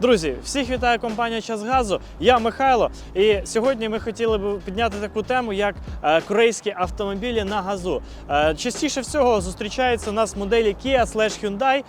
Друзі, всіх вітає компанія Час Газу. Я Михайло. І сьогодні ми хотіли б підняти таку тему, як е, корейські автомобілі на газу. Е, частіше всього зустрічаються у нас моделі Kia slash Hyundai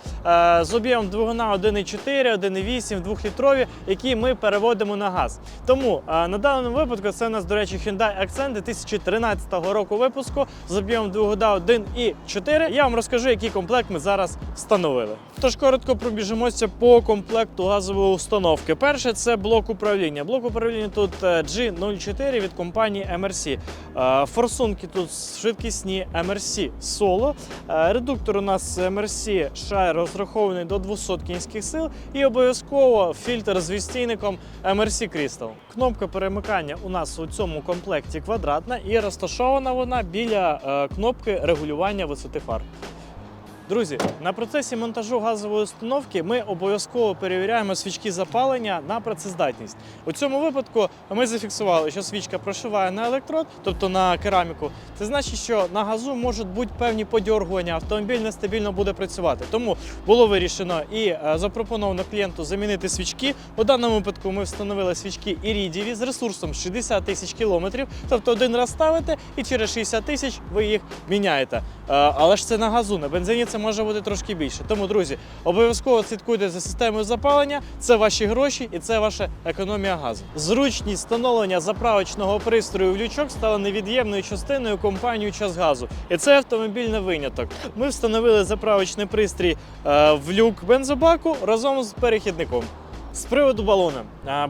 е, з об'ємом двигуна 1,4, 1,8, 2-літрові, які ми переводимо на газ. Тому на даному випадку це у нас, до речі, Hyundai Accent 2013 року випуску з об'ємом двигуна 1,4. Я вам розкажу, який комплект ми зараз встановили. Тож коротко пробіжимося по комплекту газової установки. Перше це блок управління. Блок управління тут е, G04 від компанії MRC. Е, Форсунки тут швидкісні MRC Solo. Е, Редуктор у нас MRC Shire розрахований до 200 кінських сил. І обов'язково фільтр з відстійником MRC Crystal. Кнопка перемикання у нас у цьому комплекті квадратна і розташована вона біля кнопки регулювання висоти фар. Друзі, на процесі монтажу газової установки ми обов'язково перевіряємо свічки запалення на працездатність. У цьому випадку ми зафіксували, що свічка прошиває на електрод, тобто на кераміку. Це значить, що на газу можуть бути певні подьоргування, автомобіль нестабільно буде працювати. Тому було вирішено і е, запропоновано клієнту замінити свічки. У даному випадку ми встановили свічки ірідієві з ресурсом 60 тисяч кілометрів. Тобто один раз ставите і через 60 тисяч ви їх міняєте. Е, Але ж це на газу, на бензині це може бути трошки більше. Тому, друзі, обов'язково слідкуйте за системою запалення. Це ваші гроші і це ваша економія газу. Зручність встановлення заправочного пристрою в лючок стала невід'ємною частиною компанії Час газу. І це автомобіль не виняток. Ми встановили заправочний пристрій е, в люк бензобаку разом з перехідником. З приводу балона.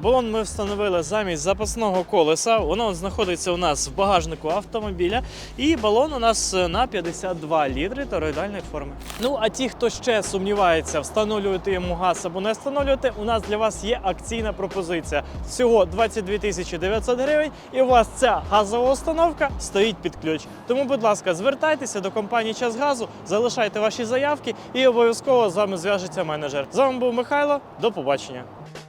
Балон ми встановили замість запасного колеса. Воно знаходиться у нас в багажнику автомобіля. І балон у нас е, на 52 літри тороїдальної форми. Ну а ті, хто ще сумнівається, встановлювати йому газ або не встановлювати, у нас для вас є акційна пропозиція. Всього 22 тисячі 900 гривень, і у вас ця газова установка стоїть під ключ. Тому, будь ласка, звертайтеся до компанії Час Газу, залишайте ваші заявки і обов'язково з вами зв'яжеться менеджер. З вами був Михайло. До побачення. Thank you.